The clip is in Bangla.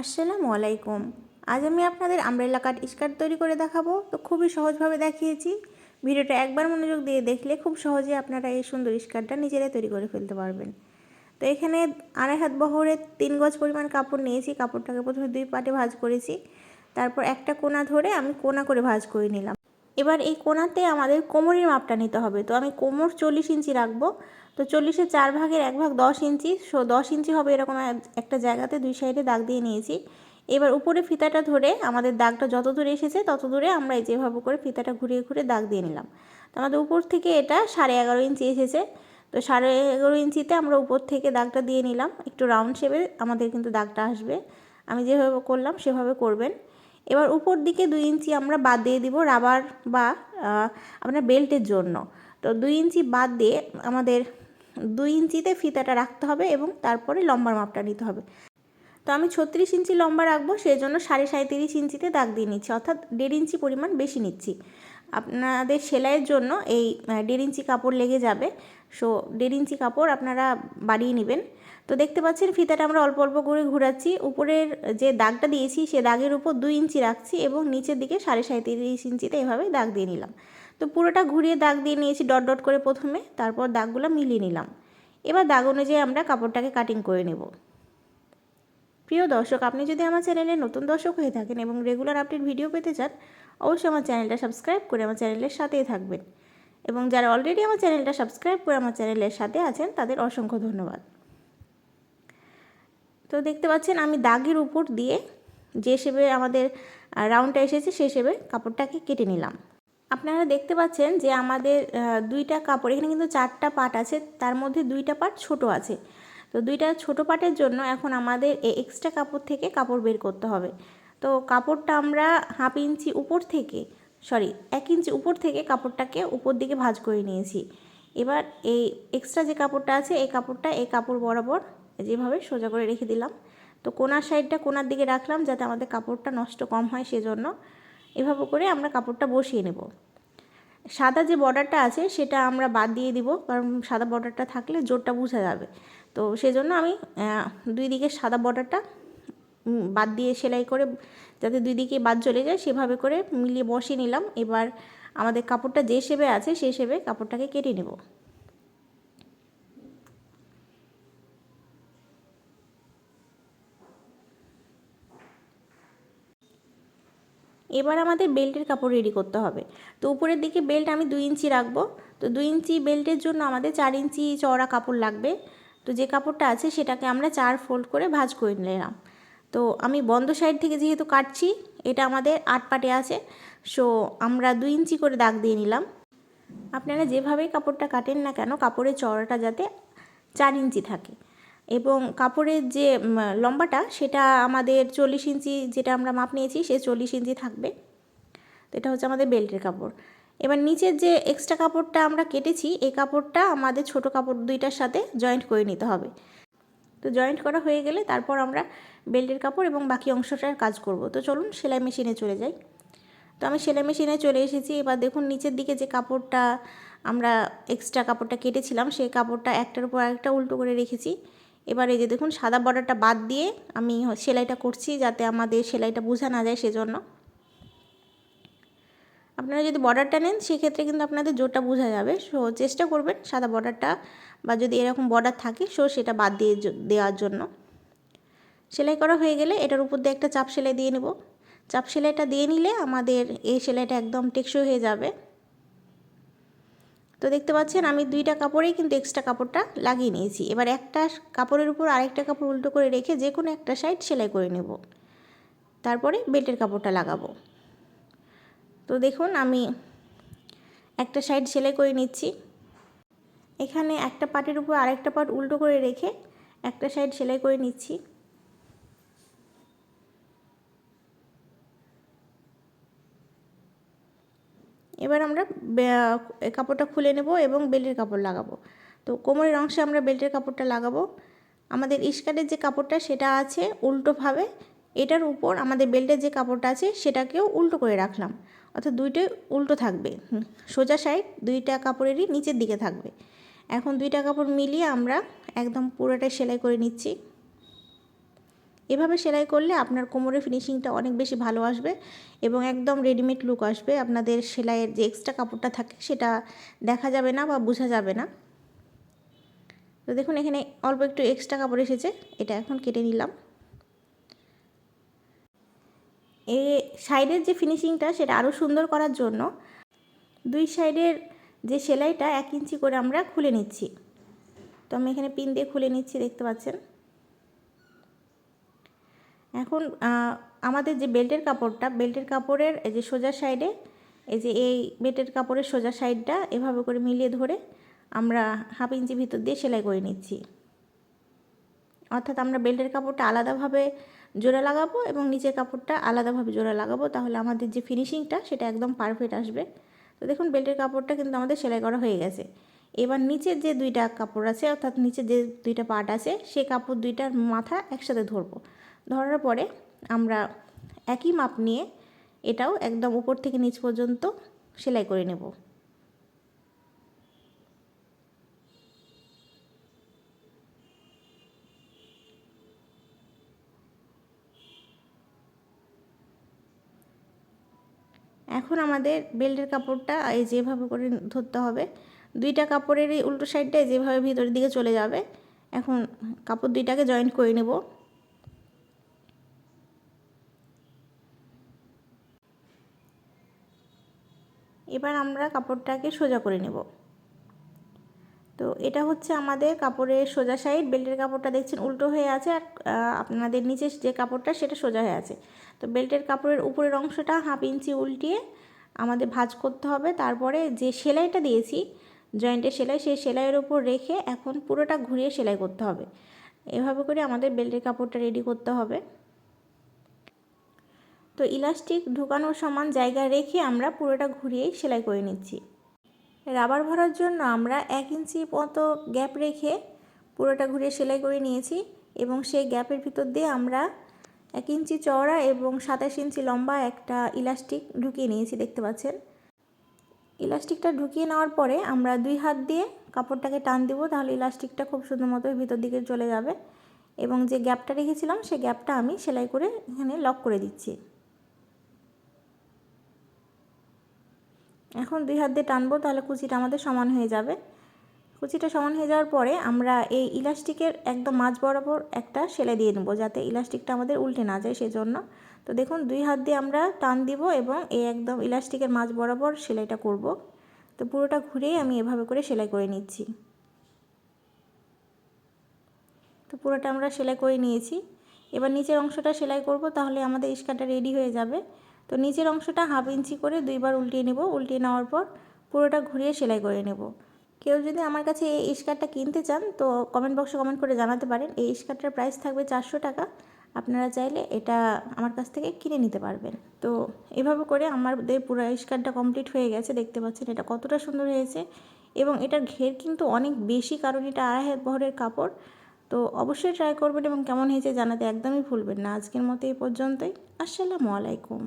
আসসালামু আলাইকুম। আজ আমি আপনাদের আমব্রেলা কাট স্কার্ট তৈরি করে দেখাবো। তো খুবই সহজভাবে দেখিয়েছি। ভিডিওটা একবার মনোযোগ দিয়ে দেখলে খুব সহজে আপনারা এই সুন্দর স্কার্টটা নিজেরাই তৈরি করে ফেলতে পারবেন। তো এখানে আড়াই হাত বহরের তিন গজ পরিমাণ কাপড় নিয়েছি। কাপড়টাকে প্রথমে দুই পাটে ভাঁজ করেছি। তারপর একটা কোনা ধরে আমি কোনা করে ভাঁজ করে নিলাম। এবার এই কোনাতে আমাদের কোমরের মাপটা নিতে হবে। তো আমি কোমর চল্লিশ ইঞ্চি রাখব। তো চল্লিশের চার ভাগের এক ভাগ দশ ইঞ্চি, সো দশ ইঞ্চি হবে এরকম একটা জায়গাতে দুই সাইডে দাগ দিয়ে নিয়েছি। এবার উপরে ফিতাটা ধরে আমাদের দাগটা যত দূরে এসেছে তত দূরে আমরা এই যেভাবে করে ফিতাটা ঘুরিয়ে ঘুরে দাগ দিয়ে নিলাম। তো আমাদের উপর থেকে এটা সাড়ে এগারো ইঞ্চি এসেছে। তো সাড়ে এগারো ইঞ্চিতে আমরা উপর থেকে দাগটা দিয়ে নিলাম। একটু রাউন্ড শেপে আমাদের কিন্তু দাগটা আসবে। আমি যেভাবে করলাম সেভাবে করবেন। এবার উপর দিকে দুই ইঞ্চি আমরা বাদ দিয়ে দিব রাবার বা আপনার বেল্টের জন্য। তো দুই ইঞ্চি বাদ দিয়ে আমাদের দুই ইঞ্চিতে ফিতাটা রাখতে হবে এবং তারপরে লম্বার মাপটা নিতে হবে। তো আমি ছত্রিশ ইঞ্চি লম্বা রাখব সেই জন্য সাড়ে সাঁত্রিশ ইঞ্চিতে দাগ দিয়ে নিচ্ছি, অর্থাৎ দেড় ইঞ্চি পরিমাণ বেশি নিচ্ছি। আপনাদের সেলাইয়ের জন্য এই দেড় ইঞ্চি কাপড় লেগে যাবে, সো দেড় ইঞ্চি কাপড় আপনারা বাড়িয়ে নেবেন। তো দেখতে পাচ্ছেন ফিতাটা আমরা অল্প অল্প করে ঘোরাচ্ছি, উপরের যে দাগটা দিয়েছি সে দাগের উপর দুই ইঞ্চি রাখছি এবং নিচের দিকে সাড়ে সাঁত্রিশ ইঞ্চিতে এভাবে দাগ দিয়ে নিলাম। তো পুরোটা ঘুরিয়ে দাগ দিয়ে নিয়েছি ডট ডট করে প্রথমে, তারপর দাগগুলো মিলিয়ে নিলাম। এবার দাগ অনুযায়ী আমরা কাপড়টাকে কাটিং করে নেব। প্রিয় দর্শক, আপনি যদি আমার চ্যানেলে নতুন দর্শক হয়ে থাকেন এবং রেগুলার আপডেট ভিডিও পেতে চান, অবশ্যই আমার চ্যানেলটা সাবস্ক্রাইব করে আমার চ্যানেলের সাথেই থাকবেন। এবং যারা অলরেডি আমার চ্যানেলটা সাবস্ক্রাইব করে আমার চ্যানেলের সাথে আছেন, তাদের অসংখ্য ধন্যবাদ। তো দেখতে পাচ্ছেন, আমি দাগের উপর দিয়ে যে হিসেবে আমাদের রাউন্ডটা এসেছে সেই হিসেবে কাপড়টাকে কেটে নিলাম। আপনারা দেখতে পাচ্ছেন যে আমাদের দুইটা কাপড়, এখানে কিন্তু চারটা পাট আছে, তার মধ্যে দুইটা পাট ছোট আছে। তো দুইটা ছোট পাটের জন্য এখন আমাদের এই এক্সট্রা কাপড় থেকে কাপড় বের করতে হবে। তো কাপড়টা আমরা হাফ ইঞ্চি উপর থেকে সরি এক ইঞ্চি উপর থেকে কাপড়টাকে উপর দিকে ভাজ করে নিয়েছি। এবার এই এক্সট্রা যে কাপড়টা আছে, এই কাপড়টা এই কাপড় বরাবর যেভাবে সোজা করে রেখে দিলাম। তো কোনার সাইডটা কোনার দিকে রাখলাম যাতে আমাদের কাপড়টা নষ্ট কম হয় সেজন্য। এভাবে করে আমরা কাপড়টা বসিয়ে নেব। সাদা যে বর্ডারটা আছে সেটা আমরা বাদ দিয়ে দিব, কারণ সাদা বর্ডারটা থাকলে জোরটা বোঝা যাবে। তো সেজন্য আমি দুই দিকে সাদা বর্ডারটা বাদ দিয়ে সেলাই করে, যাতে দুই দিকে বাদ চলে যায়, সেভাবে করে মিলিয়ে বসিয়ে নিলাম। এবার আমাদের কাপড়টা যে শেপে আছে সেই শেপে কাপড়টাকে কেটে নেব। এবার আমাদের বেল্টের কাপড় রেডি করতে হবে। তো উপরের দিকে বেল্ট আমি দুই ইঞ্চি রাখব। তো দুই ইঞ্চি বেল্টের জন্য আমাদের চার ইঞ্চি চওড়া কাপড় লাগবে। তো যে কাপড়টা আছে সেটাকে আমরা চার ফোল্ড করে ভাজ করে নিলাম। তো আমি বন্ধ সাইড থেকে যেহেতু কাটছি, এটা আমাদের আট পাটে আছে। সো আমরা দুই ইঞ্চি করে দাগ দিয়ে নিলাম। আপনারা যেভাবেই কাপড়টা কাটেন না কেন, কাপড়ের চওড়াটা যাতে চার ইঞ্চি থাকে। এবং কাপড়ের যে লম্বাটা, সেটা আমাদের চল্লিশ ইঞ্চি যেটা আমরা মাপ নিয়েছি, সে চল্লিশ ইঞ্চি থাকবে। তো এটা হচ্ছে আমাদের বেল্টের কাপড়। এবার নিচের যে এক্সট্রা কাপড়টা আমরা কেটেছি, এই কাপড়টা আমাদের ছোট কাপড় দুইটার সাথে জয়েন্ট করে নিতে হবে। তো জয়েন্ট করা হয়ে গেলে তারপর আমরা বেল্টের কাপড় এবং বাকি অংশটার কাজ করব। তো চলুন সেলাই মেশিনে চলে যাই। তো আমি সেলাই মেশিনে চলে এসেছি। এবার দেখুন নিচের দিকে যে কাপড়টা আমরা এক্সট্রা কাপড়টা কেটেছিলাম, সেই কাপড়টা একটার উপর একটা উল্টো করে রেখেছি। এবার এই যে দেখুন, সাদা বর্ডারটা বাদ দিয়ে আমি সেলাইটা করছি যাতে আমাদের সেলাইটা বোঝা না যায় সেজন্য। আপনারা যদি বর্ডারটা নেন, সেক্ষেত্রে কিন্তু আপনাদের জোরটা বোঝা যাবে। সো, চেষ্টা করবেন সাদা বর্ডারটা বা যদি এরকম বর্ডার থাকে, সো সেটা বাদ দিয়ে দেওয়ার জন্য। সেলাই করা হয়ে গেলে এটার উপর দিয়ে একটা চাপ সেলাই দিয়ে নেব। চাপ সেলাইটা দিয়ে নিলে আমাদের এই সেলাইটা একদম টেকসই হয়ে যাবে। তো দেখতে পাচ্ছেন আমি দুইটা কাপড়েই কিন্তু এক্সট্রা কাপড়টা লাগিয়ে নিয়েছি। এবার একটা কাপড়ের উপর আরেকটা কাপড় উল্টো করে রেখে যে কোনো একটা সাইড সেলাই করে নেব। তারপরে বেল্টের কাপড়টা লাগাবো। তো দেখুন আমি একটা সাইড সেলাই করে নিচ্ছি। এখানে একটা পাটের উপর আরেকটা পাট উল্টো করে রেখে একটা সাইড সেলাই করে নিচ্ছি। এবার আমরা কাপড়টা খুলে নেব এবং বেল্টের কাপড় লাগাবো। তো কোমরের অংশে আমরা বেল্টের কাপড়টা লাগাবো। আমাদের স্কার্টের যে কাপড়টা সেটা আছে উল্টোভাবে, এটার উপর আমাদের বেল্টের যে কাপড়টা আছে সেটাকেও উল্টো করে রাখলাম। অর্থাৎ দুইটাই উল্টো থাকবে। সোজা সাইড দুইটা কাপড়েরই নিচের দিকে থাকবে। এখন দুইটা কাপড় মিলিয়ে আমরা একদম পুরোটাই সেলাই করে নিচ্ছি। এভাবে সেলাই করলে আপনার কোমরের ফিনিশিংটা অনেক বেশি ভালো আসবে এবং একদম রেডিমেড লুক আসবে। আপনাদের সেলাইয়ের যে এক্সট্রা কাপড়টা থাকে সেটা দেখা যাবে না বা বোঝা যাবে না। তো দেখুন, এখানে অল্প একটু এক্সট্রা কাপড় এসেছে। এটা এখন কেটে নিলাম। এ সাইডের যে ফিনিশিংটা সেটা আরও সুন্দর করার জন্য দুই সাইডের যে সেলাইটা এক ইঞ্চি করে আমরা খুলে নিচ্ছি। তো আমি এখানে পিন দিয়ে খুলে নিচ্ছি, দেখতে পাচ্ছেন? এখন আমাদের যে বেল্টের কাপড়টা, বেল্টের কাপড়ের এই যে সোজা সাইডে, এই যে এই বেল্টের কাপড়ের সোজা সাইডটা এভাবে করে মিলিয়ে ধরে আমরা হাফ ইঞ্চি ভিতর দিয়ে সেলাই করে নিচ্ছি। অর্থাৎ আমরা বেল্টের কাপড়টা আলাদাভাবে জোড়া লাগাবো এবং নিচের কাপড়টা আলাদাভাবে জোড়া লাগাবো। তাহলে আমাদের যে ফিনিশিংটা, সেটা একদম পারফেক্ট আসবে। তো দেখুন, বেল্টের কাপড়টা কিন্তু আমাদের সেলাই করা হয়ে গেছে। এবার নিচের যে দুইটা কাপড় আছে, অর্থাৎ নিচের যে দুইটা পার্ট আছে সেই কাপড় দুইটার মাথা একসাথে ধরবো। ধরার পরে আমরা একই মাপ নিয়ে এটাও একদম উপর থেকে নিচ পর্যন্ত সেলাই করে নেব। এখন আমাদের বেল্টের কাপড়টা এই যেভাবে করে ধরতে হবে, দুইটা কাপড়ের এই উল্টো সাইডটা যেভাবে ভিতরের দিকে চলে যাবে। এখন কাপড় দুইটাকে জয়েন্ট করে নেব। এবার আমরা কাপড়টাকে সোজা করে নেব। তো এটা হচ্ছে আমাদের কাপড়ের সোজা সাইড বেল্টের কাপড়টা দেখছেন উল্টো হয়ে আছে আর আপনাদের নিচে যে কাপড়টা সেটা সোজা হয়ে আছে। তো বেল্টের কাপড়ের উপরের অংশটা হাফ ইঞ্চি উল্টিয়ে আমাদের ভাজ করতে হবে। তারপরে যে সেলাইটা দিয়েছি, জয়েন্টের সেলাই, সেই সেলাইয়ের ওপর রেখে এখন পুরোটা ঘুরিয়ে সেলাই করতে হবে। এভাবে করে আমাদের বেল্টের কাপড়টা রেডি করতে হবে। তো ইলাস্টিক ঢুকানোর সমান জায়গা রেখে আমরা পুরোটা ঘুরিয়েই সেলাই করে নিচ্ছি। রাবার ভরার জন্য আমরা এক ইঞ্চি মতো গ্যাপ রেখে পুরোটা ঘুরিয়ে সেলাই করে নিয়েছি এবং সেই গ্যাপের ভিতর দিয়ে আমরা এক ইঞ্চি চওড়া এবং সাতাশ ইঞ্চি লম্বা একটা ইলাস্টিক ঢুকিয়ে নিয়েছি, দেখতে পাচ্ছেন। ইলাস্টিকটা ঢুকিয়ে নেওয়ার পরে আমরা দুই হাত দিয়ে কাপড়টাকে টান দিব, তাহলে ইলাস্টিকটা খুব সুন্দর মতো ভিতর দিকে চলে যাবে এবং যে গ্যাপটা রেখেছিলাম সেই গ্যাপটা আমি সেলাই করে এখানে লক করে দিচ্ছি। এখন দুই হাত দিয়ে টানবো, তাহলে কুচিটা আমাদের সমান হয়ে যাবে। কুচিটা সমান হয়ে যাওয়ার পরে আমরা এই ইলাস্টিকের একদম মাঝ বরাবর একটা সেলাই দিয়ে নেব, যাতে ইলাস্টিকটা আমাদের উল্টে না যায় সেজন্য। তো দেখুন, দুই হাত দিয়ে আমরা টান দিব এবং এই একদম ইলাস্টিকের মাঝ বরাবর সেলাইটা করব। তো পুরোটা ঘুরেই আমি এভাবে করে সেলাই করে নিচ্ছি। তো পুরোটা আমরা সেলাই করে নিয়েছি। এবার নিচের অংশটা সেলাই করব, তাহলে আমাদের স্কার্টটা রেডি হয়ে যাবে। তো নিচের অংশটা হাফ ইঞ্চি করে দুইবার উল্টিয়ে নেব। উল্টিয়ে নেওয়ার পর পুরোটা ঘুরিয়ে সেলাই করে নেব। কেউ যদি আমার কাছে এই স্কার্টটা কিনতে চান, তো কমেন্ট বক্সে কমেন্ট করে জানাতে পারেন। এই স্কার্টটার প্রাইস থাকবে চারশো টাকা। আপনারা চাইলে এটা আমার কাছ থেকে কিনে নিতে পারবেন। তো এভাবে করে আমাদের পুরো স্কার্টটা কমপ্লিট হয়ে গেছে। দেখতে পাচ্ছেন এটা কতটা সুন্দর হয়েছে। এবং এটার ঘের কিন্তু অনেক বেশি, কারণ এটা আড়াই বহরের কাপড়। তো অবশ্যই ট্রাই করবেন এবং কেমন হয়েছে জানাতে একদমই ভুলবেন না। আজকের মতো এই পর্যন্তই। আসসালামু আলাইকুম।